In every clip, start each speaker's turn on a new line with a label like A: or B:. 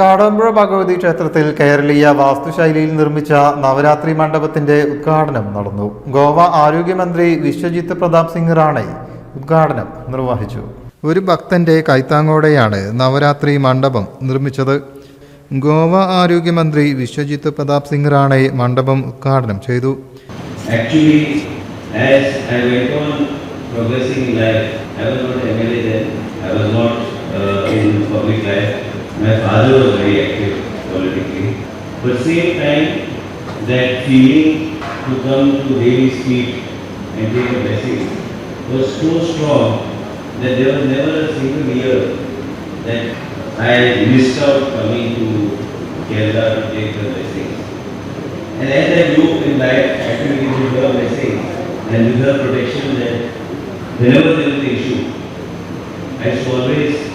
A: കാടമ്പുഴ ഭഗവതി ക്ഷേത്രത്തിൽ കേരളീയ വാസ്തുശൈലിയിൽ നിർമ്മിച്ച നവരാത്രി മണ്ഡപത്തിന്റെ ഉദ്ഘാടനം നടന്നു. ഗോവ ആരോഗ്യമന്ത്രി വിശ്വജിത്ത് പ്രതാപ് സിംഗ് റാണെ ഉദ്ഘാടനം നിർവഹിച്ചു. ഒരു ഭക്തന്റെ കൈത്താങ്ങോടെയാണ് നവരാത്രി മണ്ഡപം നിർമ്മിച്ചത്. ഗോവ ആരോഗ്യമന്ത്രി വിശ്വജിത്ത് പ്രതാപ് സിംഗ് റാണെ മണ്ഡപം ഉദ്ഘാടനം ചെയ്തു.
B: Actually, as I. My father was very active politically. But same time, that feeling to come to Devi's feet and take a blessing was so strong that there was never a single year that I missed out coming to Kerala to take the blessings. And as I grew in life, actually with her blessing and with her protection that whenever there was an issue, I used always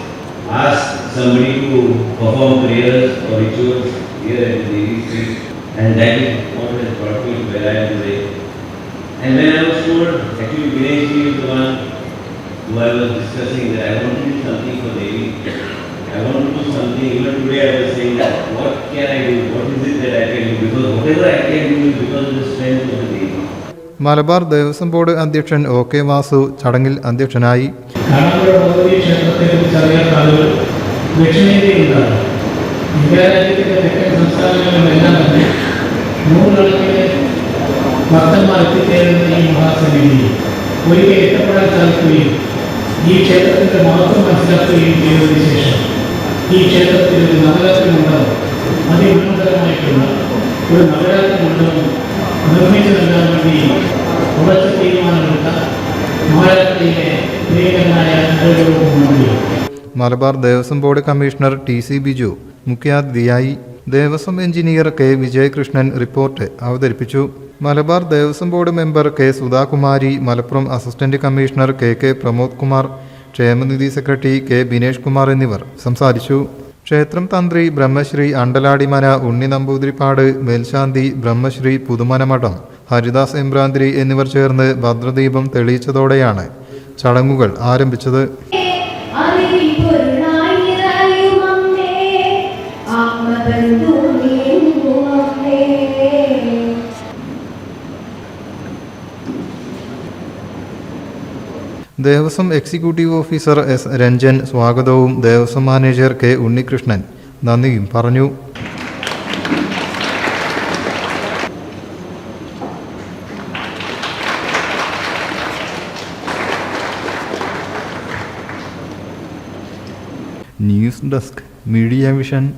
B: ask somebody to perform prayers or rituals here at the Devi Street. And that is what has brought me to where I am today. And when I was told, actually Ganesh is the one who I was discussing that I want to do something for Devi. I want to do something, even today I was saying that what can I do, what is it that I can do, because whatever I can do is because of the strength of the Devi.
A: Malabar Devaswom board അധ്യക്ഷൻ O K Vasu ചടങ്ങിൽ അധ്യക്ഷനായി
C: ക്ഷേത്രത്തെക്കുറിച്ച് അറിയാത്ത ആളുകൾ ദക്ഷിണേന്ത്യയിലുണ്ടാകും India രാജ്യത്തിന്റെ തെക്കൻ സംസ്ഥാനങ്ങളിലെല്ലാം തന്നെ നൂറുകണക്കിന് ഭക്തന്മാർ എത്തിച്ചേരുന്ന ഈ മഹാസന്നിധിയിൽ ഒരിക്കൽ എത്തപ്പെടാൻ സാധിക്കുകയും ഈ ക്ഷേത്രത്തിന്റെ മഹത്വം മനസ്സിലാക്കുകയും ചെയ്തതിനു ശേഷം ഈ ക്ഷേത്രത്തിൽ ഒരു നവരാത്രി മണ്ഡലം അതിമനോഹരമായിട്ടുള്ള ഒരു നവരാത്രി മണ്ഡലം നിർമ്മിച്ചു നൽകാൻ വേണ്ടി ഉറച്ച തീരുമാനമെടുത്ത മഹാരാഷ്ട്രയിലെ പ്രിയങ്കരനായ അനുഭവവും
A: Malabar Devaswom board commissioner T C Biju മുഖ്യാതിഥിയായി Devaswom engineer K Vijayakrishnan report അവതരിപ്പിച്ചു. Malabar Devaswom board member K Sudhakumari Malappuram assistant commissioner K K Pramod Kumar ക്ഷേമനിധി സെക്രട്ടറി കെ ബിനേഷ് കുമാർ എന്നിവർ സംസാരിച്ചു. ക്ഷേത്രം തന്ത്രി ബ്രഹ്മശ്രീ അണ്ടലാടിമന ഉണ്ണി നമ്പൂതിരിപ്പാട് മേൽശാന്തി ബ്രഹ്മശ്രീ പുതുമനമഠം ഹരിദാസ് എംബ്രാന്തിരി എന്നിവർ ചേർന്ന് ഭദ്രദീപം തെളിയിച്ചതോടെയാണ് ചടങ്ങുകൾ ആരംഭിച്ചത്. Devaswom executive officer S Ranjan സ്വാഗതവും ദേവസ്വം മാനേജർ കെ ഉണ്ണികൃഷ്ണൻ. നന്ദിയും പറഞ്ഞു. News desk media vision.